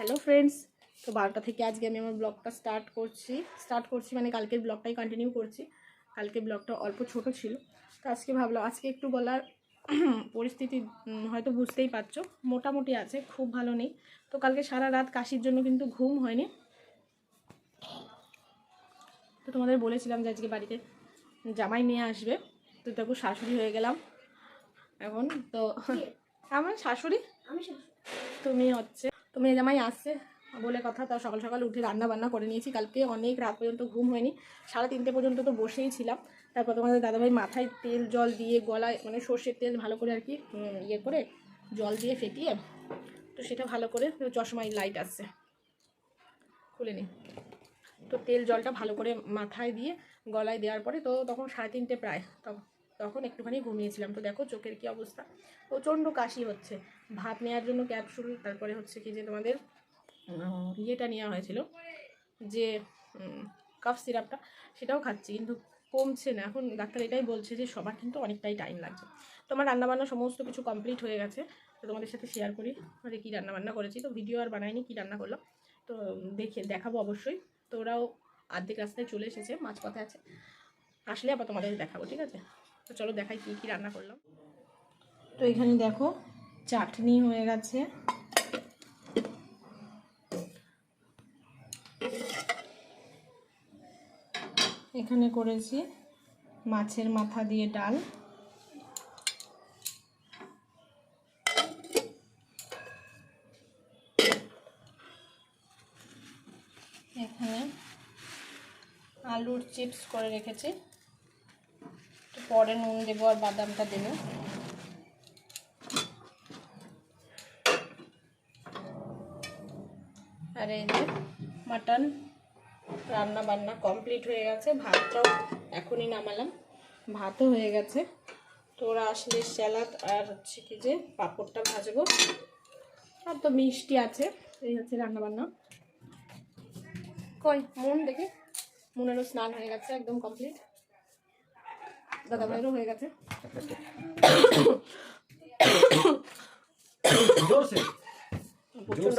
Hello friends তো বারোটা থেকে আজকে আমি আমার ব্লগটা স্টার্ট করছি। স্টার্ট করছি মানে কালকের ব্লগটাই কন্টিনিউ করছি। কালকে ব্লগটা অল্প ছোট ছিল। তো আজকে ভাবলাম আজকে একটু বলার পরিস্থিতি হয়তো বুঝতেই পারছ। মোটামুটি আছে খুব ভালো নেই। তো কালকে সারা রাত কাশির জন্য কিন্তু ঘুম হয়নি। তো তোমাদের বলেছিলাম যে আজকে বাড়িতে জামাই নিয়ে আসবে। তো দেখো শাশুড়ি হয়ে গেলাম এখন। তো আমার শাশুড়ি। তুমি হচ্ছে তুমি জামাই আসছে। বলে কথা তাও সকাল সকাল উঠে রান্না বান্না করে নিয়েছি। কালকে অনেক রাত পর্যন্ত ঘুম হয়নি। সাড়ে তিনটে পর্যন্ত তো বসেই ছিলাম। তারপর তোমাদের দাদাভাই মাথায় তেল, জল দিয়ে গলায় মানে সর্ষের তেল ভালো করে আর কি ইয়ে করে জল দিয়ে ফেটিয়ে, তো সেটা ভালো করে চশমায় লাইট আসছে। খুলে নি। তো তেল, জলটা ভালো করে মাথায় দিয়ে গলায় দেওয়ার পরে তো তখন সাড়ে তিনটে প্রায় তখন একটুখানি ঘুমিয়েছিলাম। তো দেখো চোখের কি অবস্থা। প্রচণ্ড কাশি হচ্ছে। ভাত নেওয়ার জন্য ক্যাপসুল তারপরে হচ্ছে কি যে তোমাদের ইয়েটা নেওয়া হয়েছিল যে কাফ সিরাপটা সেটাও খাচ্ছি, কিন্তু কমছে না। এখন ডাক্তার এটাই বলছে যে সবার কিন্তু অনেকটাই টাইম লাগছে। তো আমার রান্নাবান্না সমস্ত কিছু কমপ্লিট হয়ে গেছে, তো তোমাদের সাথে শেয়ার করি মানে কী রান্নাবান্না করেছি। তো ভিডিও আর বানাইনি, কী রান্না করলাম, তো দেখে, দেখাবো অবশ্যই। তো ওরাও আর্ধেক রাস্তায় চলে এসেছে, মাঝপথে আছে। আসলে আবার তোমাদের দেখাবো, ঠিক আছে? তো চলো দেখাই কী কী রান্না করলাম। তো এখানে দেখো চাটনি হয়ে গেছে। এখানে করেছি মাছের মাথা দিয়ে ডাল। এখানে আলুর চিপস করে রেখেছি। পরে নুন দেবো আর বাদামটা দেবো। এই এনে মাটন রান্না বান্না কমপ্লিট হয়ে গেছে। ভাতটাও এখনই নামালাম। ভাতও হয়ে গেছে। তো ওরা আসলে স্যালাদ আর হচ্ছে কি যে পাঁপড়টা ভাজবো। আর তো মিষ্টি আছে এই হচ্ছে রান্নাবান্না। কই মন দেখে? মনেরও স্নান হয়ে গেছে একদম কমপ্লিট দাদা ভাইয়েরও হয়ে গেছে।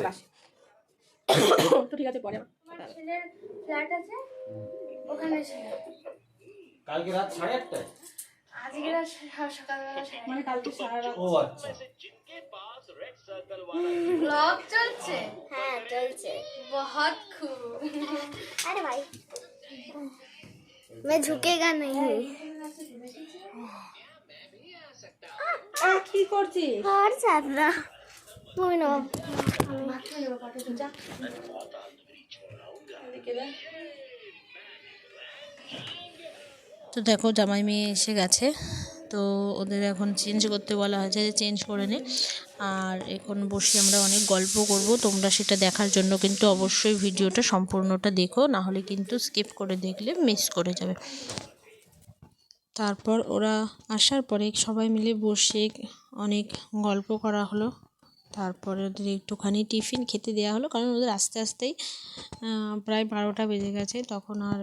কাশি। তো ঠিক আছে পরে আবার কথা হবে। ছেলের ফ্ল্যাট আছে ওখানে ছিল কালকে রাত সাড়ে আটটায় আজকে রাত স- সকালবেলা সাড়ে মানে কালকে সারা রাত ও আচ্ছা ব্লগ চলছে হ্যাঁ চলছে বহুত খুব अरे भाई मैं झुकेगा नहीं কি করছিস और ज्यादा তুই না এদিকে দে। তো দেখো, জামাই মেয়ে এসে গেছে। তো ওদের এখন চেঞ্জ করতে বলা হয়েছে যে চেঞ্জ করে নে। আর এখন বসে আমরা অনেক গল্প করব। তোমরা সেটা দেখার জন্য কিন্তু অবশ্যই ভিডিওটা সম্পূর্ণটা দেখো, না হলে কিন্তু স্কিপ করে দেখলে মিস করে যাবে। তারপর ওরা আসার পরে সবাই মিলে বসে অনেক গল্প করা হলো। তারপরে ওদের একটুখানি টিফিন খেতে দেওয়া হলো, কারণ ওদের আস্তে আস্তেই প্রায় বারোটা বেজে গেছে। তখন আর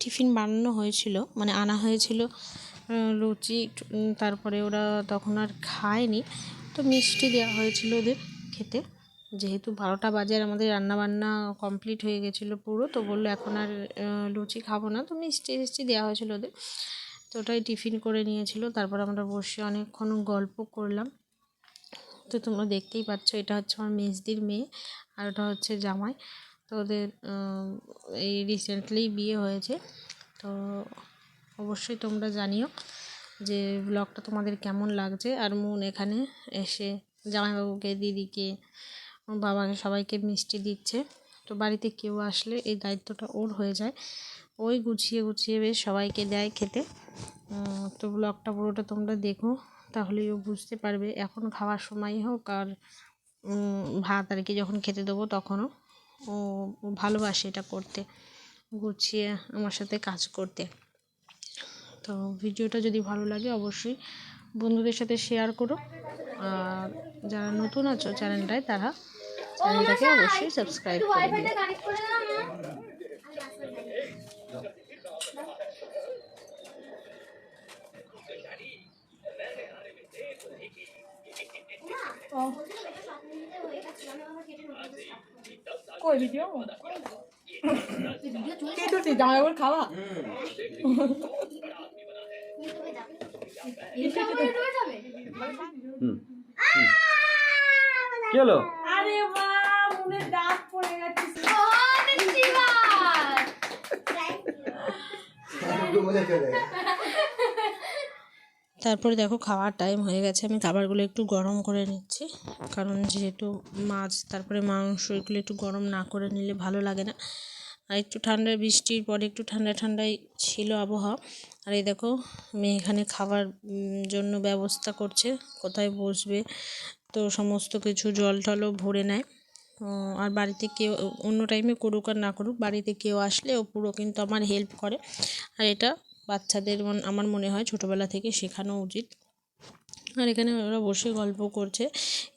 টিফিন বানানো হয়েছিল মানে আনা হয়েছিল লুচি তারপরে ওরা তখন আর খায়নি। তো মিষ্টি দেওয়া হয়েছিল ওদের খেতে। যেহেতু বারোটা বাজে আর আমাদের রান্নাবান্না কমপ্লিট হয়ে গেছিল পুরো, তো বলল এখন আর লুচি খাব না। তো মিষ্টি মিষ্টি দেওয়া হয়েছিল ওদের। তো ওটাই টিফিন করে নিয়েছিল। তারপর আমরা বসে অনেকক্ষণ গল্প করলাম। তো তোমরা দেখতেই পাচ্ছ, এটা হচ্ছে আমার মেজদির মেয়ে আর ওটা হচ্ছে জামাই। তো ওদের এই রিসেন্টলি বিয়ে হয়েছে। তো অবশ্যই তোমরা জানিও যে ব্লগটা তোমাদের কেমন লাগছে। আর মন এখানে এসে জামাইবাবুকে, দিদিকে বাবাকে, সবাইকে মিষ্টি দিচ্ছে। তো বাড়িতে কেউ আসলে এই দায়িত্বটা ওর হয়ে যায়। ওই গুছিয়ে গুছিয়ে বেশ সবাইকে দেয় খেতে। তো ব্লগটা পুরোটা তোমরা দেখো। তাহলেই ও বুঝতে পারবে। এখন খাওয়ার সময় হোক আর ভাত আর কি যখন খেতে দেবো তখনও ও ভালোবাসে এটা করতে, গুছিয়ে আমার সাথে কাজ করতে। তো ভিডিওটা যদি ভালো লাগে অবশ্যই বন্ধুদের সাথে শেয়ার করো। আর যারা নতুন আছো চ্যানেলটায়, তারা চ্যানেলটাকে অবশ্যই সাবস্ক্রাইব করে দিও। কই ভিডিও? কে তো তুই জামা কাপড় খাওয়া। কি হলো? আরে মা মনে দাগ পড়ে গেছে। তারপরে দেখো খাওয়ার টাইম হয়ে গেছে। আমি খাবারগুলো একটু গরম করে নিচ্ছি। কারণ যেহেতু মাছ, তারপরে মাংস এগুলো একটু গরম না করে নিলে ভালো লাগে না। আর একটু ঠান্ডা বৃষ্টির পরে একটু ঠান্ডা ঠান্ডাই ছিল আবহাওয়া। আর এই দেখো, মেয়ে এখানে খাবার জন্য ব্যবস্থা করছে। কোথায় বসবে? তো সমস্ত কিছু জল টলও ভরে নেয়। আর বাড়িতে কেউ, অন্য টাইমে করুক আর না করুক, বাড়িতে কেউ আসলে ও পুরো কিন্তু আমার হেল্প করে। আর এটা বাচ্চাদের মন- আমার মনে হয় ছোটোবেলা থেকে শেখানো উচিত। আর এখানে ওরা বসে গল্প করছে,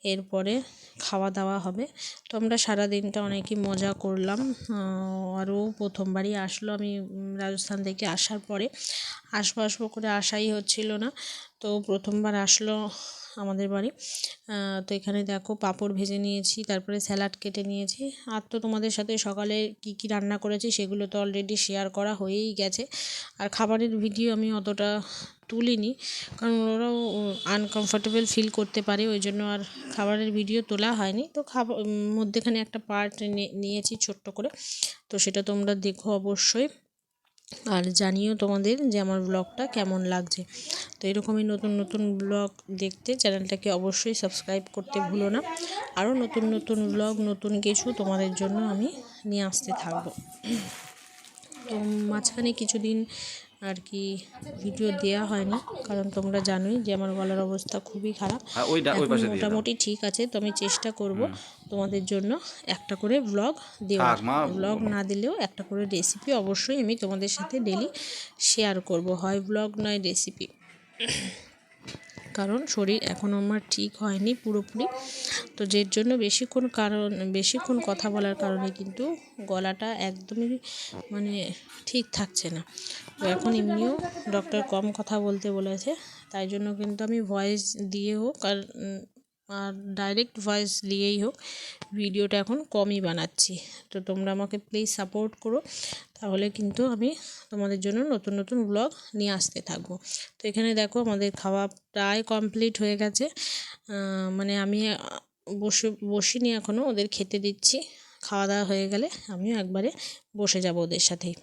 এরপরে খাওয়া দাওয়া হবে। তো আমরা সারা দিনটা অনেকই মজা করলাম। আরও প্রথমবারই আসলো আমি রাজস্থান থেকে আসার পরে। আসব আসব করে আসাই হচ্ছিল না। তো প্রথমবার আসলো আমাদের বাড়ি। তো এখানে দেখো পাঁপড় ভেজে নিয়েছি, তারপরে স্যালাড কেটে নিয়েছি। আর তো তোমাদের সাথে সকালে কি কি রান্না করেছি সেগুলো তো অলরেডি শেয়ার করা হয়েই গেছে। আর খাবারের ভিডিও আমি অতটা তুলিনি, কারণ ওরাও আনকমফর্টেবল ফিল করতে পারে, ওই জন্য আর খাবারের ভিডিও তোলা হয়নি। তো খাবার মধ্যেখানে একটা পার্ট নিয়েছি ছোট্ট করে। তো সেটা তোমরা দেখো অবশ্যই। আর জানিও তোমাদের যে আমার ব্লগটা কেমন লাগছে। তো এরকমই নতুন নতুন ব্লগ দেখতে চ্যানেলটাকে অবশ্যই সাবস্ক্রাইব করতে ভুলো না। আরও নতুন নতুন ব্লগ নতুন কিছু তোমাদের জন্য আমি নিয়ে আসতে থাকব। তো মাঝখানে কিছুদিন আর কি ভিডিও দেওয়া হয়নি কারণ তোমরা জানোই যে আমার গলার অবস্থা খুবই খারাপ। হ্যাঁ, এখন। মোটামুটি ঠিক আছে তো আমি চেষ্টা করব তোমাদের জন্য একটা করে ব্লগ দেওয়ার। ব্লগ না দিলেও একটা করে রেসিপি অবশ্যই আমি তোমাদের সাথে ডেলি শেয়ার করব। হয় ব্লগ নয় রেসিপি কারণ শরীর এখনও আমার ঠিক হয়নি পুরোপুরি। তো যের জন্য বেশিক্ষণ কারণ বেশিক্ষণ কথা বলার কারণে কিন্তু গলাটা একদমই মানে ঠিক থাকছে না। তো এখন এমনিও ডক্টর কম কথা বলতে বলেছে, তাই জন্য কিন্তু আমি ভয়েস দিয়ে হোক আর আর ডাইরেক্ট ভয়েস দিয়েই হোক, ভিডিওটা এখন কমই বানাচ্ছি। তো তোমরা আমাকে প্লিজ সাপোর্ট করো, তাহলে কিন্তু আমি তোমাদের জন্য নতুন নতুন ব্লগ নিয়ে আসতে থাকব। তো এখানে দেখো আমাদের খাওয়া প্রায় কমপ্লিট হয়ে গেছে। মানে আমি বসে, বসিনি এখনও ওদের খেতে দিচ্ছি। খাওয়া দাওয়া হয়ে গেলে আমিও একবারে বসে যাব ওদের সাথেই।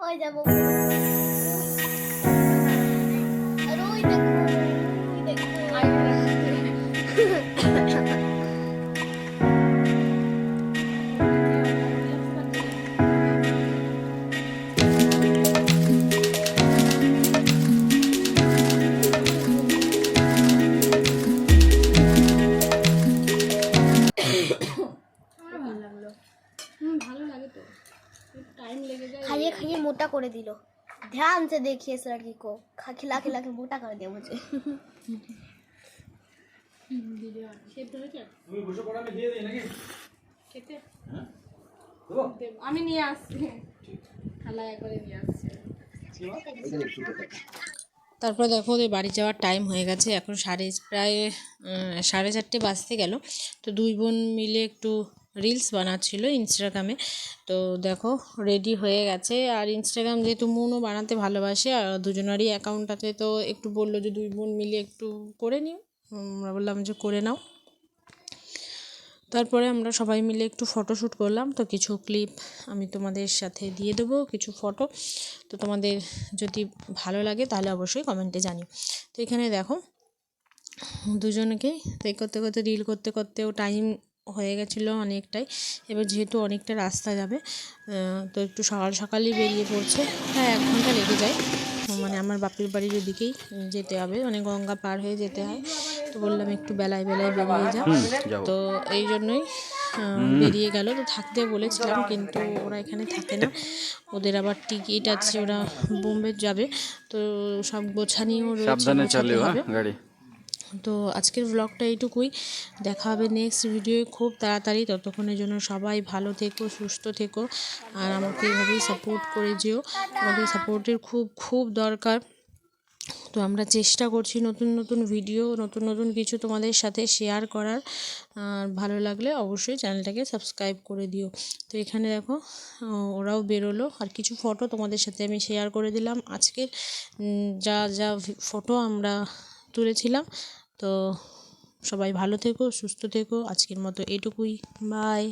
ওই যাব खाइए मोटा कर दिलो ध्यान से देखिए इस लड़की को खा खिला खिला के मोटा कर दिया मुझे তুমি বসে পড়া আমি দিয়ে দিই নাকি খেতে হ্যাঁ দেবো? আমি নিয়ে আসছি থালায় করে নিয়ে আসছি তারপরে দেখো ওদের বাড়ি যাওয়ার টাইম হয়ে গেছে এখন সাড়ে প্রায় উম, সাড়ে চারটে বাজতে গেল তো দুই বোন মিলে একটু রিলস বানাচ্ছিল ইনস্টাগ্রামে তো দেখো রেডি হয়ে গেছে। আর ইনস্টাগ্রাম যেহেতু মনও বানাতে ভালোবাসে, আর দুজনারই অ্যাকাউন্টটাতে তো একটু বলল যে দুই বোন মিলে একটু করে নিও। আমরা বললাম যে করে নাও। তারপরে আমরা সবাই মিলে একটু ফটোশ্যুট করলাম। তো কিছু ক্লিপ আমি তোমাদের সাথে দিয়ে দেবো, কিছু ফটো তো তোমাদের যদি ভালো লাগে তাহলে অবশ্যই কমেন্টে জানিও। তো এখানে দেখো দুজনকেই তাই করতে করতে রিল করতে করতেও টাইম হয়ে গেছিল অনেকটাই। এবার যেহেতু অনেকটা রাস্তা যাবে তো একটু সকাল সকালই বেরিয়ে পড়ছে। হ্যাঁ এক ঘণ্টা লেগে যায়। মানে আমার বাপের বাড়ির ওদিকেই যেতে হবে। মানে গঙ্গা পার হয়ে যেতে হয়। তো বললাম একটু বেলায় বেলায় বেরিয়ে যা। তো এই জন্যই বেরিয়ে গেল। তো থাকতে বলেছিলাম কিন্তু ওরা এখানে থাকে না। ওদের আবার টিকিট আছে ওরা বোম্বে যাবে। তো সব গোছানিও রয়েছে। গাড়ি। তো আজকের ব্লগটা এইটুকুই। দেখা হবে নেক্সট ভিডিওয়ে খুব তাড়াতাড়ি। ততক্ষণের জন্য সবাই ভালো থেকো, সুস্থ থেকো। আর আমাকে এভাবেই সাপোর্ট করে যেও। আমাদের সাপোর্টের খুব খুব দরকার। তো আমরা চেষ্টা করছি নতুন নতুন ভিডিও নতুন নতুন কিছু তোমাদের সাথে শেয়ার করার। আর ভালো লাগলে অবশ্যই চ্যানেলটাকে সাবস্ক্রাইব করে দিও। তো এখানে দেখো ওরাও বেরোলো। আর কিছু ফটো তোমাদের সাথে আমি শেয়ার করে দিলাম। আজকের যা যা ফটো আমরা তুলেছিলাম তো সবাই ভালো থেকো সুস্থ থেকো। আজকের মতো এটুকুই। বাই